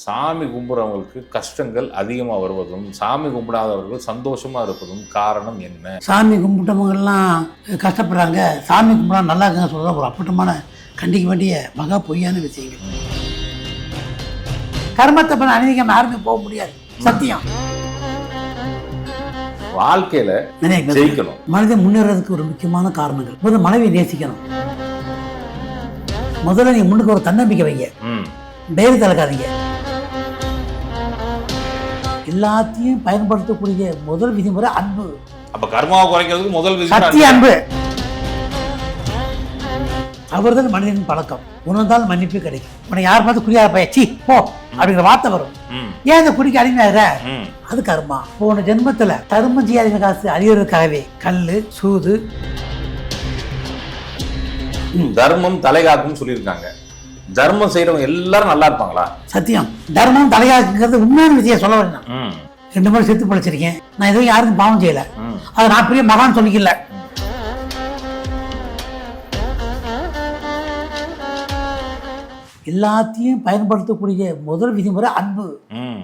சாமி கும்பிட்றவங்களுக்கு கஷ்டங்கள் அதிகமாக வருவதும் சாமி கும்பிடாதவர்கள் சந்தோஷமா இருப்பதும் காரணம் என்ன? சாமி கும்பிட்டவங்கெல்லாம் கஷ்டப்படுறாங்க. சாமி கும்பிடா நல்லா இருக்காங்க சொல்கிறதா ஒரு அப்பட்டமான கண்டிக்க வேண்டிய மகா பொய்யான விஷயங்கள். கர்மத்தை பண்ண அநீதிக்காம யாருமே போக முடியாது. சத்தியம். வாழ்க்கையில ஜெயிக்கணும். மனிதன் முன்னேறதுக்கு ஒரு முக்கியமான காரணங்கள். முதல்ல மனைவியை நேசிக்கணும். முதல்ல நீங்க முன்னுக்கு ஒரு தன்னம்பிக்கை வைங்க. தைரியத்தை இழக்காதீங்க எல்லாத்தையும் பயன்படுத்தக்கூடிய முதல் விதிமுறை அன்பு. அப்ப கர்மாவை குறைக்கிறதுக்கு முதல் விதி சத்திய அன்பு. அவர்தான் மனிதனின் பழக்கம். உணர்ந்தால் மன்னிப்பு கிடைக்கும். உன்னை யார் பார்த்து குடியார பயிற்சி போ அப்படிங்கிற வார்த்தை வரும். ஏன் இந்த குடிக்க அடிமையாகிற? அது கர்மா. போன ஜென்மத்துல தர்மம் செய்யாதீங்க காசு அறியறதுக்காகவே கல்லு சூது. தர்மம் தலைகாக்கும் சொல்லியிருக்காங்க. தர்மம் செய்யறவங்க எல்லாரும் நல்லா இருப்பாங்களா? சத்தியம். தர்மம் தலையாக்குங்கிறது உண்மையான விஷயம் சொல்ல வரேன் நான். ரெண்டு முறை செத்து பழிச்சிருக்கேன். நான் எதுவும் யாருக்கும் பாவம் செய்யல. அதை நான் பெரிய மகான் சொல்லிக்கல. எல்லாத்தையும் பயன்படுத்தக்கூடிய முதல் விதிமுறை அன்பு. ம்.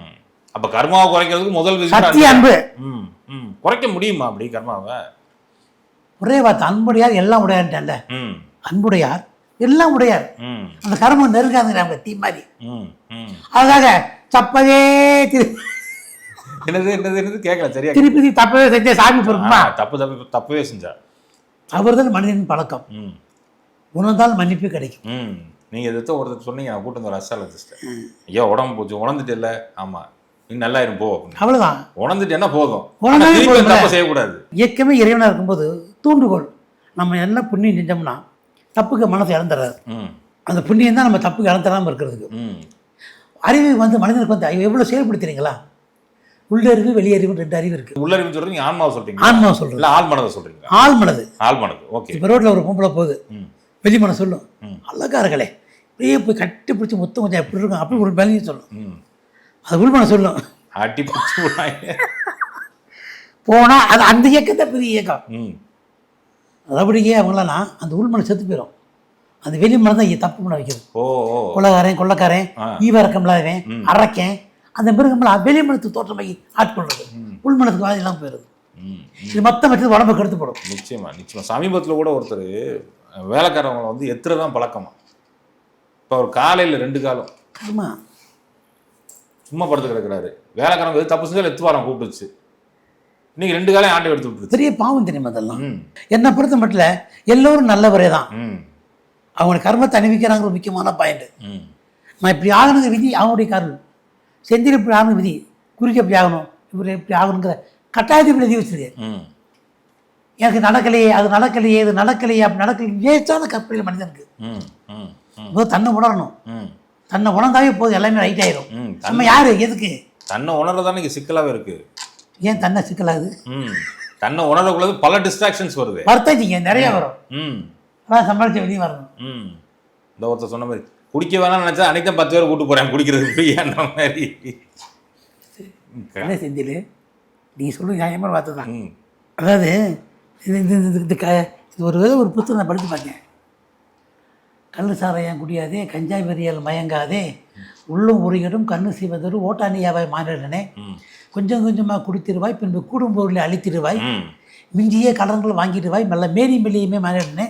அப்ப கர்மாவை குறைக்கிறதுக்கு முதல் விதி சத்திய அன்பு. ம் ம். குறைக்க முடியுமா அப்படி கர்மாவை? ஒரே வார்த்தை அன்புடையார் எல்லாம் உடையார்ட்டான்ல ம். அன்புடையார் எல்லாம் உடையார். அந்த கர்மம் நெருங்காதுங்கிறாங்க தீ மாதிரி. அதுக்காக தப்பவே திரு என்னது என்னது என்னது? கேட்கல சரியா திருப்பி திருப்பி தப்பவே செஞ்ச சாமி பொறுக்குமா ஆ, தப்பு தப்பு தப்பவே செஞ்சா. அவர்தான் மனிதனின் பழக்கம். ம். உணர்ந்தால் மன்னிப்பு கிடைக்கும். ம். நீங்க எதிர்த்த ஒருத்தர் சொன்னீங்க நான் கூட்டம் வர அசாலஜிஸ்ட் ஐயா உடம்பு போச்சு உணர்ந்துட்டு இல்ல ஆமா. நீ நல்லா இரும் போ. அவ்வளவுதான். உணர்ந்துட்டேன்னா போதும். உணர்ந்தாலே செய்யக்கூடாது. இயக்கமே இறைவனாக இருக்கும்போது தூண்டுகோல் நம்ம என்ன புண்ணியம் செஞ்சோம்னா தப்புக்கு மனசை இழந்துடுறாரு. அந்த புண்ணியம் தான் நம்ம தப்புக்கு இழந்துடாமல் இருக்கிறதுக்கு. ம். அறிவு வந்து மனிதனுக்கு வந்து எவ்வளோ செயல்படுத்துறீங்களா? உள்ளறிவு வெளியறிவு ரெண்டு அறிவு இருக்கு. உள்ளறிவு சொல்றீங்க ஆன்மாவை சொல்றீங்க ஆன்மா சொல்றது. இல்ல ஆள் மனதை சொல்றீங்க ஆள் மனது. ஆள் மனது ஓகே. இப்போ ரோட்டில் ஒரு பொம்பளை போகுது. ம். வெளி மனம் சொல்லும். அழகா இருக்கலே. இப்படியே போய் கட்டி பிடிச்சி மொத்தம் கொஞ்சம் எப்படி இருக்கும்? அப்படி ஒரு வேலையும் சொல்லும். ம். அது உள்மனம் சொல்லும். அடி பிடிச்சி போனால் அது அந்த இயக்கத்தை பெரிய இயக்கம். ம். ரபடியே அவங்களாம் அந்த உள்மனம் செத்து போயிடும் அந்த வெளி மனம் தான் தப்பு பண்ண வைக்கிறது கொள்ளக்காரன் கொள்ளக்காரன். ஈவரக்கம் இல்லாதவன். அரைக்கன் அந்த மிருகமெல்லாம் வெளி மனத்துக்கு தோற்றமாகி ஆட்கொள்றது. உள் மனத்துக்கு வாதி இல்லாமல் போயிடுது. இது மொத்தம் வச்சது உடம்பு கெடுத்து போடும் நிச்சயமா நிச்சயமா. சமீபத்தில் கூட ஒருத்தர் வேலைக்காரவங்களை வந்து எத்துறதான் பழக்கமா. இப்போ அவர் காலையில் ரெண்டு காலம். கர்மா சும்மா படுத்து கிடக்குறாரு. வேலைக்காரங்க தப்பு செஞ்சாலும் எத்து வாரம் கூப்பிட்டுச்சு இன்னைக்கு ரெண்டு காலையும் ஆண்டை எடுத்து விட்டுருச்சு பெரிய பாவம் தெரியுமா அதெல்லாம்? என்னை பொறுத்த மட்டும் எல்லோரும் நல்லவரே தான். அவங்க கர்மத்தை அணிவிக்கிறாங்கிற ஒரு முக்கியமான பாயிண்ட் நான் இப்படி ஆகணுங்கிற விதி அவனுடைய கருள். செந்தில் இப்படி ஆகணும் விதி குறிக்க இப்படி ஆகணும் இப்படி இப்படி ஆகணுங்கிற கட்டாயத்தை எழுதி வச்சிருக்கு எனக்கு நடக்கலையே அது நடக்கலையே இது நடக்கலையே அப்படி நடக்கலையே வேஸ்டான கற்பனையில் மனிதனுக்கு. தன்னை உணரணும். தன்னை உணர்ந்தாவே போதும் எல்லாமே ரைட் ஆயிரும். நம்ம யாரு? எதுக்கு? தன்னை உணர்றதானே இங்கே சிக்கலாகவே இருக்கு. ஏன் தன்னை சிக்கலாகுது தன்னை உணரக்குள்ளது பல டிஸ்ட்ராக்ஷன்ஸ் வருது. வருத்தாச்சிங்க நிறைய வரும். ம். அதான் சமாளிச்சு வெளியே வரணும். ம். இந்த ஒருத்தர் சொன்ன மாதிரி குடிக்க வேணாம்னு நினச்சா தான் பத்து பேர் கூட்டு போகிறேன் குடிக்கிறதுக்கு ஃப்ரீயான்ற மாதிரி? என்ன செந்தில்? நீ சொல்லு நியாயமான வார்த்தை தான். அதாவது இது இது- இது க இது ஒரு ஒரு புத்தகம் நான் படித்து பார்த்தேன். கள்ளு சாராயம் குடியாதே கஞ்சா வெறியால் மயங்காதே உள்ளும் உரிகடும் கண்ணு செய்வதொரு ஓட்டானியாவாய் மாறிடனே. கொஞ்சம் கொஞ்சமாக குடித்திருவாய் பின்பு கூடும் பொருளை அழித்திடுவாய். மிஞ்சிய கடன்கள் வாங்கிடுவாய். மெல்ல மேரி மெல்லியுமே மாறிடனே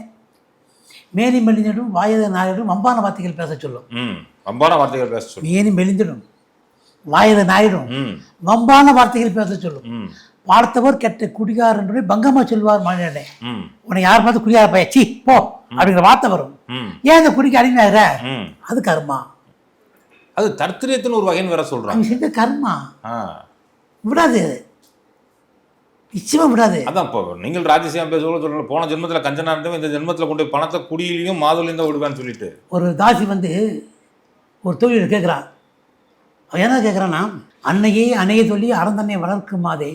மேரி மெலிந்திடும் வாயத நாயிடும் வம்பான வார்த்தைகள் பேச சொல்லும். ம். அம்பான வார்த்தைகள் பேச சொல்லு மேனி மெலிந்திடும் வாயத நாயிடும். வம்பான வார்த்தைகள் பேச சொல்லும். பார்த்தவர் கெட்ட குடிகார் என்று பங்கமா சொல்வார் மாநிலே உன்னை யார் பார்த்து குடியார பைய சீ போ அப்படிங்கிற வார்த்தை வரும். ம். ஏன் இந்த குடிக்க அடிமையாகிற? அது கர்மா. அது தர்த்திரியத்தின் ஒரு வகைன்னு வேற சொல்றாங்க. செஞ்ச கர்மா. விடாது. நிச்சயமா விடாது. அதான் இப்போ நீங்கள் ராஜசியம் பேச சொல்ல போன ஜென்மத்தில் கஞ்சனா இருந்தவன் இந்த ஜென்மத்தில் கொண்டு போய் பணத்தை குடியிலையும் மாதுளையும் தான் விடுவேன்னு சொல்லிட்டு. ஒரு தாசி வந்து ஒரு தொழில் கேட்குறான் அவன் என்ன கேட்குறான்னா அன்னையே அணைய சொல்லி அறந்தன்னை வளர்க்குமாதே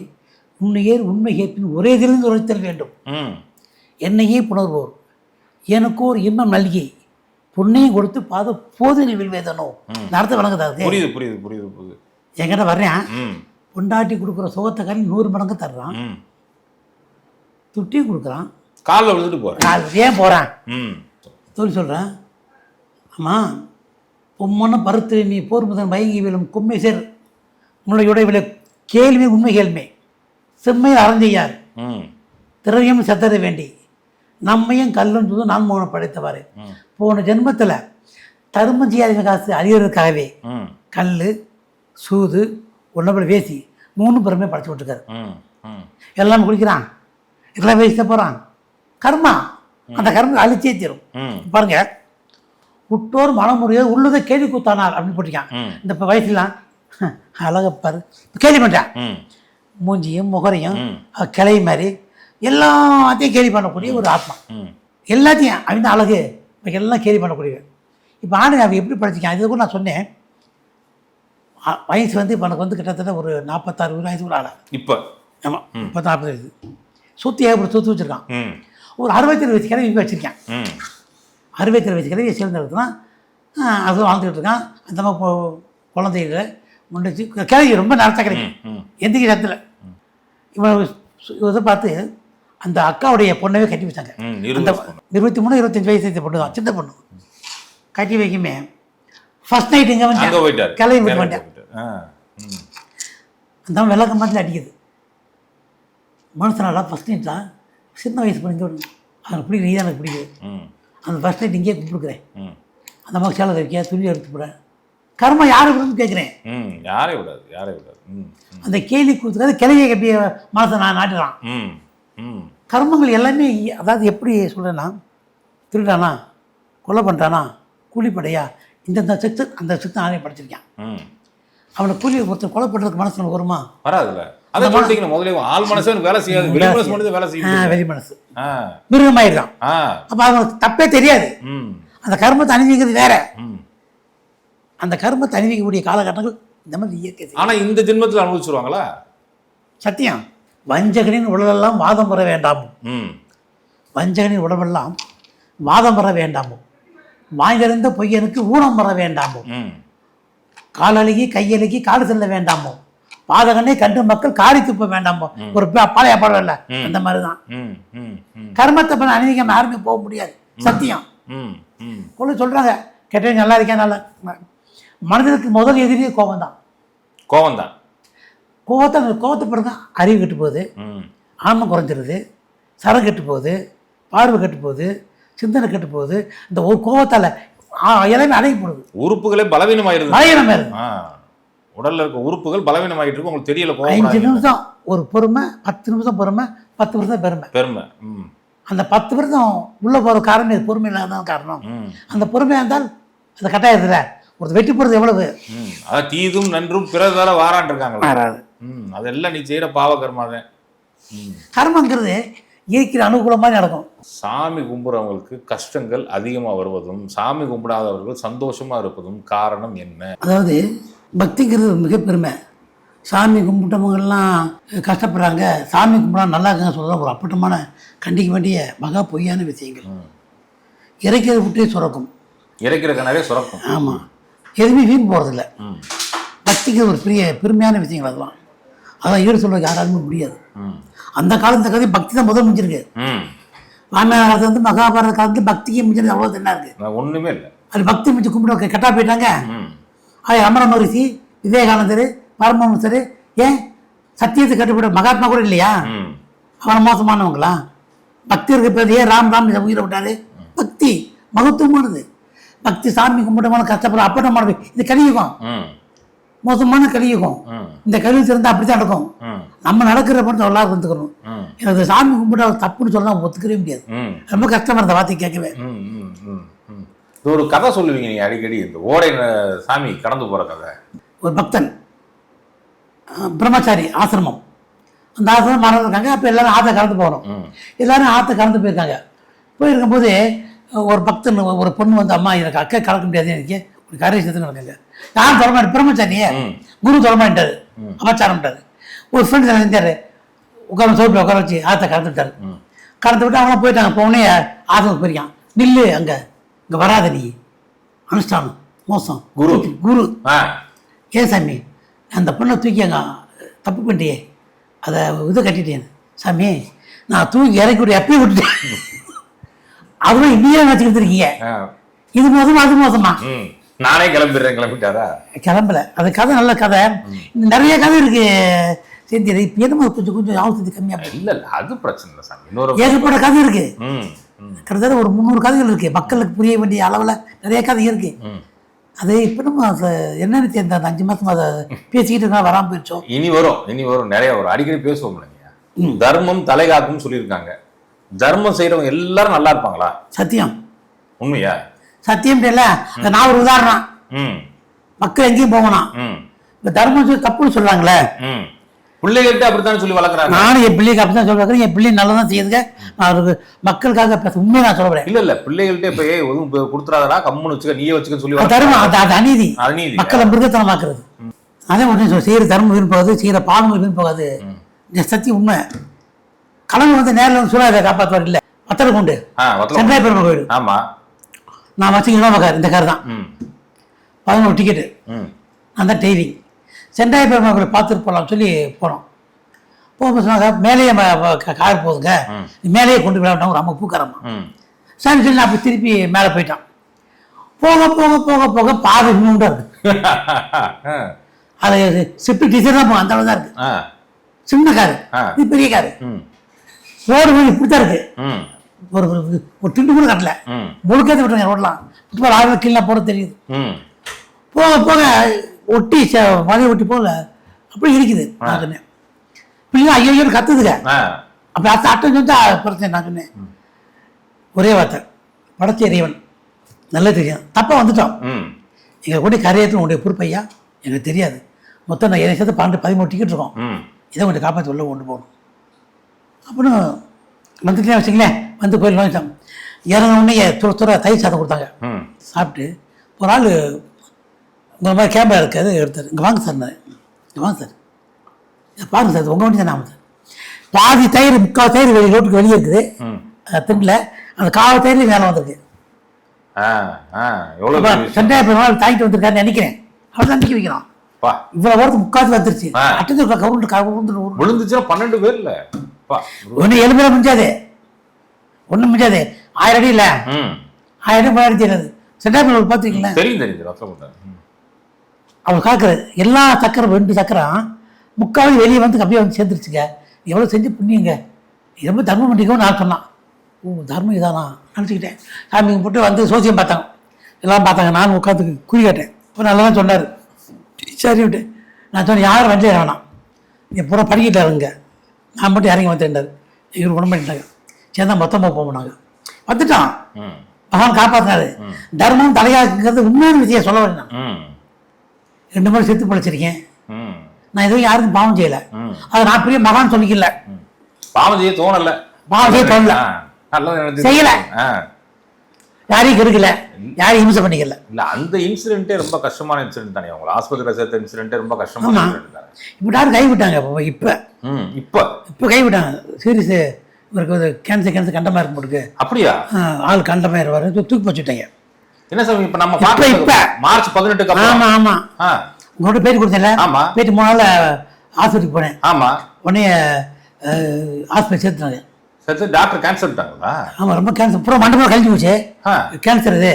உன்னையே உண்மை கேட்பின் ஒரே திலிருந்து உரைத்தல் வேண்டும். ம். என்னையே புணர்வோர். எனக்கு ஒரு இன்பம் நல்கி புண்ணையும் கொடுத்து பாத போதினை வில்வேதனோ. இந்த அர்த்தம் வழங்குதா அது? புரியுது புரியுது புரியுது புரியுது. என்கிட்ட வர்றேன். ம். பொண்டாட்டி கொடுக்குற சுகத்தை காரி நூறு மடங்கு தர்றான். துட்டியும் கொடுக்குறான். காலில் விழுந்துட்டு போகிறேன் நான் ஏன் போகிறேன் ம். தொழில் சொல்கிறேன் ஆமாம் பொம்மன பருத்து நீ போர் முதன் மயங்கி விழும் கும்மை சேர் உன்னுடைய விலை கேள்வி உண்மை கேள்மை செம்மையில் அறஞ்செய்யார். ம். திரவியம் செத்தற வேண்டி. நம்மையும் கல்லும் தூதும் நான் மோன படைத்தவாறு. ம். போன ஜென்மத்தில் தருமம் செய்யாத காசு அறியறதுக்காகவே கல் சூது ஒன்றப்பட வேசி மூணு பேருமே படைச்சு விட்டுருக்காரு. எல்லாமே குடிக்கிறான். எல்லாம் வேசித்த போகிறான் கர்மா. அந்த கர்மம் அழிச்சே தீரும். பாருங்க. உட்டோர் மனமுறையோ உள்ளதை கேள்வி கூத்தானார் அப்படின்னு போட்டிருக்கான். இந்த இப்போ வயசுலாம் அழகப்பாரு கேள்வி பண்ணுறான் ம். மூஞ்சியும் முகரையும் கிளை மாதிரி எல்லாத்தையும் கேலி பண்ணக்கூடிய ஒரு ஆத்மா. எல்லாத்தையும் அவன் அழகு இப்போ எல்லாம் கேலி பண்ணக்கூடிய இப்போ ஆணு அவன் எப்படி படிச்சிக்கான்? இது கூட நான் சொன்னேன். வயசு வந்து இப்போ எனக்கு வந்து கிட்டத்தட்ட ஒரு நாற்பத்தாறு வயசு கூட ஆளா. இப்போ? ஆமாம் இப்போ நாற்பது வயசு. சுற்றி ஏகப்பட்டு சுற்றி வச்சுருக்கான். ஒரு அறுபத்தேழு வயசு கிளவி வச்சுருக்கேன். ம். அறுபத்தேழு வயசு கிளவி சேர்ந்துருக்குறான் அதுவும் வாழ்ந்துக்கிட்டு இருக்கான். அந்த மாதிரி குழந்தைகளை முண்டிச்சு கிளவி ரொம்ப நடத்த கிளவி ம் ம். எந்திரிக்க நேரத்தில் இவன் இதை பார்த்து அந்த அக்காவுடைய பொண்ணவே கட்டி வச்சாங்க. அந்த இருபது இருபத்தி மூணு இருபத்தஞ்சு வயசு இந்த பொண்ணு தான் சின்ன பொண்ணு. கட்டி வைக்குமே. ஃபர்ஸ்ட் நைட் இங்கே வந்து கிளம்பி விட்டு அந்த விளக்க மாதிரி அடிக்குது. மனுஷனாடா ஃபஸ்ட் நைட் தான் சின்ன வயசு பண்ணி அவனுக்கு பிடிக்கும் நீ தான் எனக்கு பிடிக்குது? அந்த ஃபஸ்ட் நைட் இங்கேயே கூப்பிட்டுக்கிறேன் ம். அந்த மாதிரி சேலை வைக்க துணி எடுத்து போகிறேன் கர்மம் யாரை விடுன்னு கேட்குறேன் யாரே விடாது யாரே விடாது அந்த கேலி கூத்துக்காது கிளையை கட்டிய மனசை நான் நாட்டுறான் ம் ம். கர்மங்கள் எல்லாமே அதாவது எப்படி சொல்கிறேன்னா திருடானா கொலை பண்ணிட்டானா கூலிப்படையா இந்தந்த செக்ஷன் அந்த செக்ஷன் நானே படிச்சிருக்கேன். அவனை கூலி ஒருத்தர் கொலை பண்ணுறதுக்கு மனசு நமக்கு வருமா? வராதுல்ல. அதை சொல்லிட்டீங்க முதல்ல ஆள் மனசு வேலை செய்யாது. வெளி மனசு மட்டும் வேலை செய்யும் வெளி மனசு. ஆ. அப்போ அவனுக்கு தப்பே தெரியாது. அந்த கர்மத்தை அணிவிக்கிறது வேற. அந்த கர்மத்தை அணிவிக்கக்கூடிய காலகட்டங்கள் இந்த மாதிரி இயற்கை செய்யும். ஆனா இந்த ஜென்மத்துல அனுபவிச்சிருவாங்களா? சத்தியம். வஞ்சகனின் உடலெல்லாம் வாதம் பெற வேண்டாமோ ம். வஞ்சகனின் உடலெல்லாம் வாதம் பெற வேண்டாமோ வாய்ந்திருந்த பொய்யனுக்கு ஊனம் பெற வேண்டாமோ காலழுகி கையழுகி காடு செல்ல வேண்டாமோ? பாதகனை கண்டு மக்கள் காரி துப்ப வேண்டாமோ? ஒரு பழைய படம் இல்லை? அந்த மாதிரி தான் ம் ம் ம். கர்மத்தை பண்ண அணிவிக்காம யாருமே போக முடியாது. சத்தியம். ம் ம். கொள்ள சொல்கிறாங்க கெட்டவன் நல்லா இருக்கேன் நல்லா மனிதனுக்கு முதல் எதிரியே கோபம் தான் கோவம் தான் கோவத்தை கோவத்தை பிறகு அறிவு கெட்டு போகுது. ஆன்மம் குறைஞ்சிருது. சரம் கெட்டு போகுது. பார்வை கெட்டு போகுது. சிந்தனை கெட்டு போகுது. இந்த ஒரு கோவத்தால் எல்லாமே போடுது உறுப்புகளே பலவீனமாயிருது பயணம் வருது ஆ உடல்ல இருக்க உறுப்புகள் பலவீனமாயிட்டு இருக்கு. உங்களுக்கு தெரியல அஞ்சு நிமிஷம் ஒரு பொறுமை பத்து நிமிஷம் பொறுமை பத்து வருஷம் பெருமை. பெருமை அந்த பத்து வருஷம் உள்ளே போகிற காரணம் இது. பொறுமை இல்லாத காரணம். அந்த பொறுமையாக இருந்தால் அந்த கட்டாயத்தில். ஒரு வெட்டி போகிறது எவ்வளவு? அதான் தீதும் நன்றும் பிறதால வாரான் இருக்காங்களா. மாறாது ம். அதெல்லாம் நீ செய்யற பாவ கர்மா தான் ம். கர்மங்கிறது இயற்கை அனுகூலமாக நடக்கும். சாமி கும்பிட்றவங்களுக்கு கஷ்டங்கள் அதிகமாக வருவதும் சாமி கும்பிடாதவர்கள் சந்தோஷமா இருப்பதும் காரணம் என்ன? அதாவது பக்திங்கிறது மிக பெருமை. சாமி கும்பிட்டவங்கெல்லாம் கஷ்டப்படுறாங்க. சாமி கும்பிடா நல்லா இருக்காங்க சொல்கிறது ஒரு அப்பட்டமான கண்டிக்க வேண்டிய மகா பொய்யான விஷயங்கள். ம். இறைக்கிறது விட்டே சுரக்கும். இறைக்கிற கிணறே சுரக்கும். ஆமாம் எதுவுமே வீண் போகிறதில்ல ம். பக்திங்கிறது ஒரு பெரிய பெருமையான விஷயங்கள் அதெல்லாம். அதான் ஈடு சொல்ல யாராலுமே முடியாது. அந்த காலத்து கதை பக்தி தான் முதல் முடிஞ்சிருக்கு ராமாயண வந்து மகாபாரத காலத்துல பக்திக்கு மிஞ்சினது அவ்வளோ என்ன இருக்கு? ஒண்ணுமே இல்லை. அது பக்தி மிஞ்சி கும்பிட கெட்டா போயிட்டாங்க. அது அமர மகரிஷி விவேகானந்தர் பரமஹம்சர் ஏன் சத்தியத்தை கட்டுப்பட மகாத்மா கூட இல்லையா? அவன் மோசமானவங்களா? பக்தி இருக்க பேர் ஏன் ராம் ராம் இதை உயிரை விட்டாரு? பக்தி மகத்துவமானது. பக்தி சாமி கும்பிட்டவங்க கஷ்டப்படுற அப்பட்டமானது இது கலியுகம். மோசமான கலியுகம். இந்த கலியுகம் இருந்தால் அப்படி தான் நடக்கும் நம்ம நடக்கிற மட்டும் எல்லாரும் வந்துக்கணும் ம் எனக்கு சாமி கும்பிட்டா தப்புன்னு சொன்னா ஒத்துக்கவே முடியாது. ரொம்ப கஷ்டமா இருந்த வார்த்தை கேட்கவே. ஒரு கதை சொல்லுவீங்க நீங்க அடிக்கடி. இந்த ஓடை சாமி கடந்து போற கதை. ஒரு பக்தன் பிரம்மச்சாரி ஆசிரமம். அந்த ஆசிரமம் மரம் இருக்காங்க. அப்போ எல்லாரும் ஆற்றை கலந்து போகிறோம் எல்லாரும் ஆற்றை கலந்து போயிருக்காங்க. போயிருக்கும்போது அஹ், ஒரு பக்தன் ஒரு பொண்ணு வந்து அம்மா எனக்கு அக்கா கலக்க முடியாது எனக்கு ஒரு காரியத்தை நடக்குங்க யாரும் தொடமாட்டேன் பிரம்மச்சாரியே. குரு தொடமாட்டாரு அபச்சாரம்ட்டாரு ஒரு ஃப்ரெண்ட் இருந்தார் உட்கார சோப்பில் உட்கார வச்சு ஆற்றை கலந்துட்டாரு ம். கலந்து விட்டு அவங்க போயிட்டாங்க போனே ஆசிரமம் போயிருக்கான். நில்லு அங்கே. இங்கே வராத நீ. அனுஷ்டானம் மோசம். குரு. குரு. ஏன் சாமி? அந்த பொண்ணை தூக்கி அங்கே தப்பு பண்ணிட்டியே. அதை இதை கட்டிட்டேன் சாமி நான் தூக்கி இறக்கி விட்டு எப்பயும் விட்டுட்டேன். அதுவும் இன்னையே வச்சுக்கிட்டு இருக்கீங்க. இது மோசமா அது மோசமா? நானே கிளம்பிடுறேன் கிளம்பிட்டாரா? கிளம்பல. அது கதை நல்ல கதை. நிறைய கதை இருக்கு சரி இப்போ என்னமோ கொஞ்சம் கொஞ்சம் அவசரத்து கம்மியாக இல்ல இல்ல அது பிரச்சனை இல்லை சாமி. இன்னொரு ஏகப்பட்ட கதை இருக்கு. கிட்டத்தட்ட ஒரு முந்நூறு கதைகள் இருக்கு. மக்களுக்கு புரிய வேண்டிய அளவில் நிறைய கதை இருக்கு. அது இப்போ நம்ம என்னன்னு தெரிந்த அந்த அஞ்சு மாசமா அதை பேசிக்கிட்டு இருக்கா வராமல் போயிடுச்சோம் இனி வரும் இனி வரும். நிறைய வரும். அடிக்கடி பேசுவோம் இல்லைங்க. தர்மம் தலைகாக்கும் சொல்லியிருக்காங்க. தர்மம் செய்யறவங்க எல்லாரும் நல்லா இருப்பாங்களா? சத்தியம். உண்மையா? சத்தியம் இல்லை நான் ஒரு உதாரணம். மக்கள் எங்கேயும் போகணும். இப்போ தர்மம் சொல்லி தப்புன்னு சொல்றாங்களே. ம். பிள்ளைகள்கிட்ட அப்படித்தானே சொல்லி வளர்க்குறாங்க. நானும் என் பிள்ளைக்கு அப்படி தான் சொல்றேன் என் பிள்ளை நல்லா தான் செய்யுதுங்க. நான் அவருக்கு மக்களுக்காக பேச உண்மையை நான் சொல்றேன் இல்ல இல்ல. பிள்ளைகள்கிட்ட இப்ப எதுவும் இப்ப கொடுத்துறாதடா கம்முன்னு வச்சுக்க நீயே வச்சுக்கன்னு சொல்லி தர்மம். அது அது அநீதி. அநீதி. மக்களை மிருகத்தனமாக்குறது அதே சொல் செய்கிற தர்மம் வீண் போகாது செய்கிற பாவங்கள் வீண் போகாது. இந்த சத்தியம் உண்மை. கலந்து வந்து நேரில் வந்து சூழலை காப்பாற்றுவார் இல்லை. வத்தலை கொண்டு சென்றாய பெருமை கோயில். ஆமா. நான் வச்சுக்கணும் கார் இந்த கார் தான். பதினோரு டிக்கெட்டு நான் தான் டெய்லி சென்றாய பெருமை கோயில் பார்த்துட்டு போகலாம்னு சொல்லி போனோம். போகும்போது சொன்னாங்க மேலேயே கார் போகுதுங்க. மேலேயே கொண்டு விளையாட்டோம் ரொம்ப பூக்காரம்மா. சரி சொல்லி நான் அப்போ திருப்பி மேலே போயிட்டான். போக போக போக போக பாதை இன்னும் இருக்கு. அது சிப்பி டீச்சர் தான் அந்த அளவு தான் இருக்கு. சின்ன காரு. இது பெரிய காரு ரோடு இப்படி தான் இருக்கு. ஒரு ஒரு- திண்டு கூட கட்டல. முழுக்கத்தை விட்டுருங்க ரோட்லாம். இப்போ ஆயிரம் கீழே போட தெரியுது. போக போக ஒட்டி மழை ஒட்டி போக அப்படி இருக்குது நான் சொன்னேன். பிள்ளை ஐயோ கத்துதுங்க. அப்போ அத்தை அட்டை செஞ்சா பிரச்சனை நான் சொன்னேன். ஒரே வார்த்தை. படைச்ச இறைவன். நல்லா தெரியும். தப்பாக வந்துட்டோம். எங்களை கொண்டு கரையேற்ற உடைய பொறுப்பையா? எனக்கு தெரியாது. மொத்தம் நான் இறை சேர்த்து பன்னெண்டு பதிமூணு டிக்கெட் இருக்கோம். இதை கொஞ்சம் காப்பாற்றி உள்ள கொண்டு போகணும். அப்படின்னு வந்துட்டே வச்சுங்களேன் வந்து கோயில் வாங்கிட்டோம். இறங்கின துற துற தயிர் சாதம் கொடுத்தாங்க. சாப்பிட்டு ஒரு ஆள் உங்களை மாதிரி கேமரா இருக்காது எடுத்தார். இங்கே வாங்க சார் இங்கே வாங்க சார். பாருங்க சார் உங்கள் வண்டி தான் நான் சார் பாதி தயிர் முக்கால் தயிர் வெளியே ரோட்டுக்கு வெளியே இருக்குது. திண்டில் அந்த கால் தயிர் மேலே வந்திருக்கு. சென்டாயிரம் பெருமாள் தாங்கிட்டு வந்திருக்காருன்னு நினைக்கிறேன். அவர் தான் நிற்க வைக்கிறோம் பா. இவ்வளோ வருது முக்கால் வந்துருச்சு. ஆ. அட்டத்து கவுண்ட் விழுந்துச்சுன்னா பன்னெண்டு பேர் இல்ல. ஒன்றும் எலும்பில முடிஞ்சாது. ஒன்றும் முடியாது ஆயிரம் அடி இல்லை? ஆயிரம் அடி போயிடுச்சு தெரியாது சென்டாயிரம் பார்த்துருக்கீங்களா? அவர் காக்குறது. எல்லா சக்கரம் ரெண்டு சக்கரம் முக்கால் வெளியே வந்து அப்படியே வந்து சேர்ந்துருச்சுங்க. எவ்வளோ செஞ்சு புண்ணியங்க? ரொம்ப தர்மம் பண்ணிக்கவும் நான் சொன்னான் ஓ தர்மம் இதானா? நினச்சிக்கிட்டேன். சாமி போட்டு வந்து சோசியம் பார்த்தாங்க. எல்லாம் பார்த்தாங்க. நானும் உட்காந்து குறி கேட்டேன். இப்போ நல்லா தான் சொன்னார். சரி விட்டு நான் சொன்னேன் யாரும் வண்டியில் வேணாம். நீ பூரா படிக்கிட்டு இறங்க நான் மட்டும் இறங்கி வந்துட்டார் இவர் குணம் பண்ணிட்டாங்க. சேர்ந்தா மொத்தமாக போவோம் நாங்கள் வந்துட்டான். பகவான் காப்பாற்றினாரு தர்மம் தலையாக்குங்கிறது உண்மையான விஷயம் சொல்ல வரேன் ரெண்டு முறை செத்து பிழைச்சிருக்கேன். நான் எதுவும் யாருக்கும் பாவம் செய்யல. அது நான் பெரிய மகான் சொல்லிக்கல. பாவம் செய்ய தோணல. பாவம் செய்ய தோணல. செய்யல. யாரையும் கெடுக்கல. யாரையும் இம்சை பண்ணிக்கல. இல்ல அந்த இன்சிடென்ட்டே ரொம்ப கஷ்டமான இன்சிடென்ட் தானே. உங்களை ஆஸ்பத்திரியில் சேர்த்த இன்சிடென்ட்டே ரொம்ப கஷ்டமான தானே. இப்போ யாரும் கைவிட்டாங்க இப்போ. இப்போ. இப்போ இப்போ கைவிட்டாங்க சீரியஸ் இவருக்கு கேன்சர் கேன்சர் கண்டமாக இருக்கும் போட்டுக்கு அப்படியா? ஆள் கண்டமாயிருவார் தூக்கி வச்சுட்டாங்க என்ன சாமி இப்ப நம்ம இப்ப, இப்ப. மார்ச் பதினெட்டுக்கு ஆமாம் ஆமாம் ஆ. உங்கள்கிட்ட பேட்டி கொடுத்தேன்ல? ஆமா. பேட்டி மூணு நாள் ஆஸ்பத்திரிக்கு போனேன். ஆமா. உடனே ஆஸ்பத்திரி சேர்த்துனாங்க. சரி டாக்டர் கேன்சர் விட்டாங்களா? ஆமாம் ரொம்ப கேன்சர் பூரா மண்டபம் கழிஞ்சு போச்சு. கேன்சர் இது.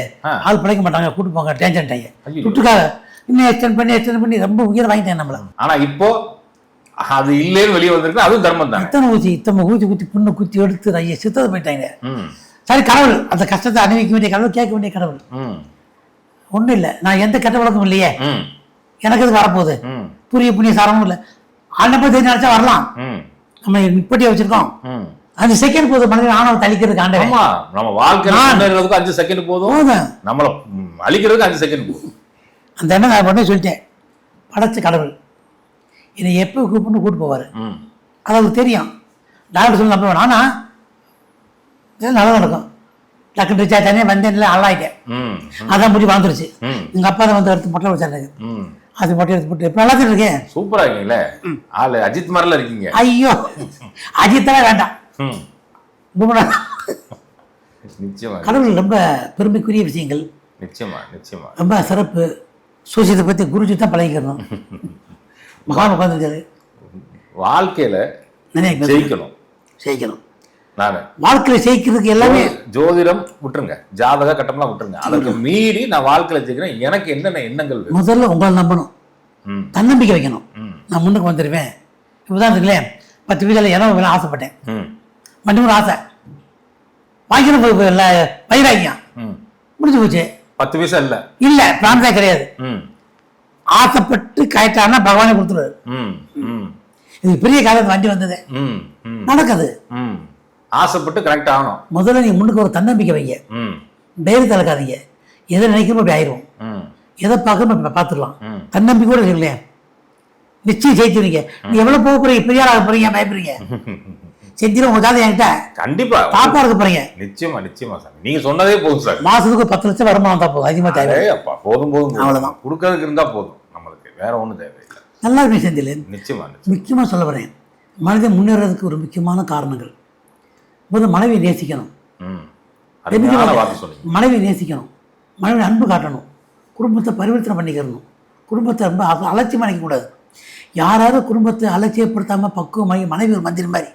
ஆள் பிழைக்க மாட்டாங்க கூட்டு போங்க டேஞ்சன்ட்டாங்க. சுட்டுக்காக இன்னும் எக்ஸ்டெண்ட் பண்ணி எக்ஸ்டெண்ட் பண்ணி ரொம்ப உயிரை வாங்கிட்டேன் நம்மள. ஆனா இப்போ அது இல்லேன்னு வெளியே வந்திருக்கு அதுவும் தர்மம் தானே. இத்தனை ஊசி இத்தனை ஊசி குத்தி புண்ணு குத்தி எடுத்து ஐயா சித்ததை போயிட்டாங்க. சரி கடவுள் அந்த கஷ்டத்தை அனுபவிக்க வேண்டிய கடவுள் கேட்க வேண்டிய கடவுள். ஒன்றும் இல்லை. நான் எந்த கெட்ட வழக்கம் இல்லையே. எனக்கு இது வரப்போகுது? புரிய புண்ணிய சாரமும் இல்லை. ஆண்டப்ப தெரிஞ்சு நினச்சா வரலாம். நம்ம இப்படியே வச்சிருக்கோம். அஞ்சு செகண்ட் போதும். மனிதன் ஆணவம் தளிக்கிறதுக்கு ஆண்டவன் ஆமா நம்ம. முன்னேறதுக்கு அஞ்சு செகண்ட் போதும். நம்மள அழிக்கிறதுக்கு அஞ்சு செகண்ட் போதும். அந்த எண்ணம் நான் பண்ணி சொல்லிட்டேன். படைச்ச கடவுள். என்னை எப்போ கூப்பிட்டு கூட்டு போவார். அது அவருக்கு தெரியும். டாக்டர் சொல்லி நம்ப வேணாம் ஆனால் இதெல்லாம் நல்லா நடக்கும் டக்குனு ரீசார்ஜ் ஆனே வந்தேன்ல ஆளாயிட்டேன். ம். அதான் முடி வாழ்ந்துருச்சு எங்கள் அப்பா தான் வந்து எடுத்து மொட்டை வச்சாரு அது மொட்டை எடுத்து போட்டு. இப்போ நல்லா தான் இருக்கேன்? சூப்பரா இருக்கீங்களே. ஆளு அஜித் மாதிரில இருக்கீங்க. ஐயோ. அஜித்தெல்லாம் வேண்டாம். ரொம்ப நிச்சயமா கடவுள் ரொம்ப பெருமைக்குரிய விஷயங்கள். நிச்சயமா நிச்சயமா. ரொம்ப சிறப்பு. சூசியத்தை பற்றி குருஜி தான் பழகிக்கிறணும் மகான் உட்காந்துருக்காரு வாழ்க்கையில நிறைய. ஜெயிக்கணும். ஜெயிக்கணும். நானு. வாழ்க்கையில் ஜெயிக்கிறதுக்கு எல்லாமே ஜோதிடம் விட்டுருங்க. ஜாதக கட்டம்லாம் விட்டுருங்க. அதற்கு மீறி நான் வாழ்க்கையில ஜெயிக்கிறேன். எனக்கு என்னென்ன எண்ணங்கள் வேணும்? முதல்ல உங்களை நம்பணும். தன்னம்பிக்கை வைக்கணும். ம். நான் முன்னுக்கு வந்துடுவேன் உதாரணத்துக்குலே பத்து வீட்டில் இடம் ஆசைப்பட்டேன். ம் வண்டி ஒரு ஆசை. வாங்கின போய் இல்லை வைராக்கியம் முடிஞ்சு போச்சு. பத்து பைசா இல்ல. இல்லை பிராந்தே கிடையாது. ம். ஆசைப்பட்டு கரெக்டானா பகவானே கொடுத்துருவாரு. ம் ம். இது பெரிய காலத்து வண்டி வந்தது. ம் ம். நடக்குது. ம். ஆசைப்பட்டு கரெக்ட் ஆகணும். முதல்ல நீ முன்னுக்கு ஒரு தன்னம்பிக்கை வைங்க. ம். தைரியத்தை இழக்காதீங்க. எதை நினைக்கிறோம் அப்படி ஆயிரும். எதை பார்க்கணும் பார்த்துடலாம். தன்னம்பிக்கையோட இல்லையா? நிச்சயம் ஜெயிச்சிருங்க நீ எவ்வளோ போக போறீங்க? பெரிய ஆளாக போறீங்க? பயப்படுறீங்க. செஞ்சிடும் உங்க காதை என்கிட்ட கண்டிப்பா. பாப்பா இருக்க போறீங்க. நிச்சயமா நிச்சயமா சார். நீங்க சொன்னதே போதும் சார். மாசத்துக்கு பத்து லட்சம் வருமானம் தான் போதும் அதிகமாக தேவை. போதும் போதும். அவ்வளவுதான். கொடுக்கறதுக்கு இருந்தா போதும். நம்மளுக்கு வேற ஒண்ணும் தேவையில்லை. நல்லா இருக்கு செந்தில். நிச்சயமா முக்கியமாக சொல்ல வரேன். மனிதன் முன்னேறதுக்கு ஒரு முக்கியமான காரணங்கள். முதல்ல மனைவியை நேசிக்கணும். ம். அருமையான வார்த்தை சொன்னீங்க. மனைவியை நேசிக்கணும். மனைவி அன்பு காட்டணும். குடும்பத்தை பரிவர்த்தனை பண்ணிக்கிறணும். குடும்பத்தை ரொம்ப அல- அலட்சியம் நினைக்கக்கூடாது. யாராவது குடும்பத்தை அலட்சியப்படுத்தாமல் பக்குவமாகி மனைவி ஒரு மந்திரி மாதிரி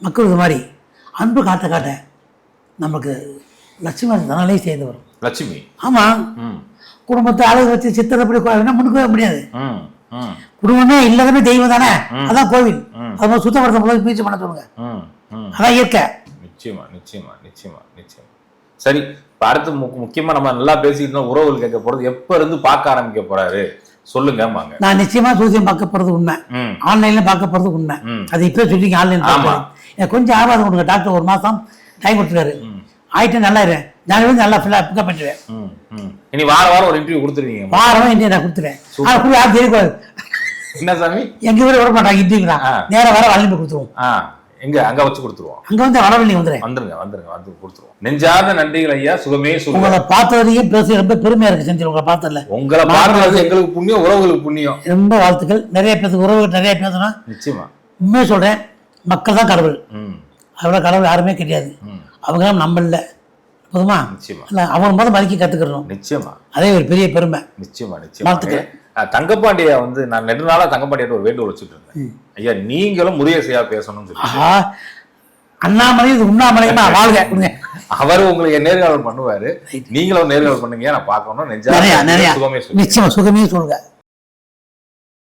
மக்கள் இது மாதிரி அன்பு காட்ட காட்ட நமக்கு லட்சுமி தனாலே சேர்ந்து வரும் லட்சுமி ஆமாம் குடும்பத்தை அழகு வச்சு சித்திரப்படி கோவில்னா முன்னுக்கு வர முடியாது. குடும்பமே இல்லாதமே தெய்வம் தானே? அதான் கோவில். அது மாதிரி சுத்தப்படுத்தும் போது பீச்சு பண்ண சொல்லுங்க. அதான் இயற்கை. நிச்சயமா நிச்சயமா நிச்சயமா நிச்சயமா. சரி இப்ப அடுத்து முக்- முக்கியமா நம்ம நல்லா பேசிட்டு இருந்தோம் உறவுகள் கேட்க போறது எப்ப இருந்து பார்க்க ஆரம்பிக்க போறாரு? சொல்லுங்க நான் நிச்சயமா சூசியம் பார்க்க போறது உண்மை. ஆன்லைன்ல பார்க்க போறது உண்மை. அது இப்போ சொல்லிங்க ஆன்லைன் ஆமா. எனக்கு கொஞ்சம் ஆர்வம் கொடுங்க டாக்டர் ஒரு மாசம் டைம் கொடுத்துருக்காரு. ஆயிட்டு நல்லா இரு. நான் வந்து நல்லா ஃபுல்லாக பிக்கப் பண்ணிடுவேன். இனி வார வாரம் ஒரு இன்டர்வியூ கொடுத்துருவீங்க. வாரம் இந்தியா நான் கொடுத்துருவேன். ஆனால் கூட யாரும் தெரியக்கூடாது என்ன சாமி? எங்க ஊரில் விட மாட்டாங்க இன்டர்வியூ தான் ஆ. நேரா வர வளர்ந்து கொடுத்துருவோம். எங்க? அங்க வச்சு கொடுத்துருவோம். அங்க வந்து வடவள்ளி வந்துடுறேன் வந்துருங்க வந்துருங்க வந்து கொடுத்துருவோம். நெஞ்சார்ந்த நன்றிகள் ஐயா சுகமே சுகம் உங்களை பார்த்ததையும் பேச ரொம்ப பெருமையா இருக்கு செஞ்சு உங்களை பார்த்ததில்ல உங்களை பார்க்கறது எங்களுக்கு புண்ணியம் உறவுகளுக்கு புண்ணியம். ரொம்ப வாழ்த்துக்கள். நிறைய பேருக்கு உறவுகள் நிறைய பேசணும் நிச்சயமா. உண்மையை சொல்றேன். மக்கள் தான் கடவுள். அவ்வளோ கடவுள் யாருமே கிடையாது. ம். அவங்க நம்ம இல்லை. போதுமா நிச்சயமா. இல்லை அவங்க முதல் மதிக்க கற்றுக்கிறோம் நிச்சயமா. அதே ஒரு பெரிய பெருமை. நிச்சயமா நிச்சயமா தங்கப்பாண்டியா வந்து நான் நெடுநாளா தங்கப்பாண்டியாட்ட ஒரு வேண்டுகோள் வச்சுட்டு இருந்தேன். ஐயா நீங்களும் முருகேசையா பேசணும்னு சொல்லி அண்ணாமலை இது உண்ணாமலையுமா? வாழ்க. அவர் உங்களுக்கு நேர்காணல் பண்ணுவாரு. நீங்களும் நேர்காணல் பண்ணுங்க. நான் பார்க்கணும். நெஞ்சா சுகமே சுகம் நிச்சயமா சுகமே சொல்லுங்க.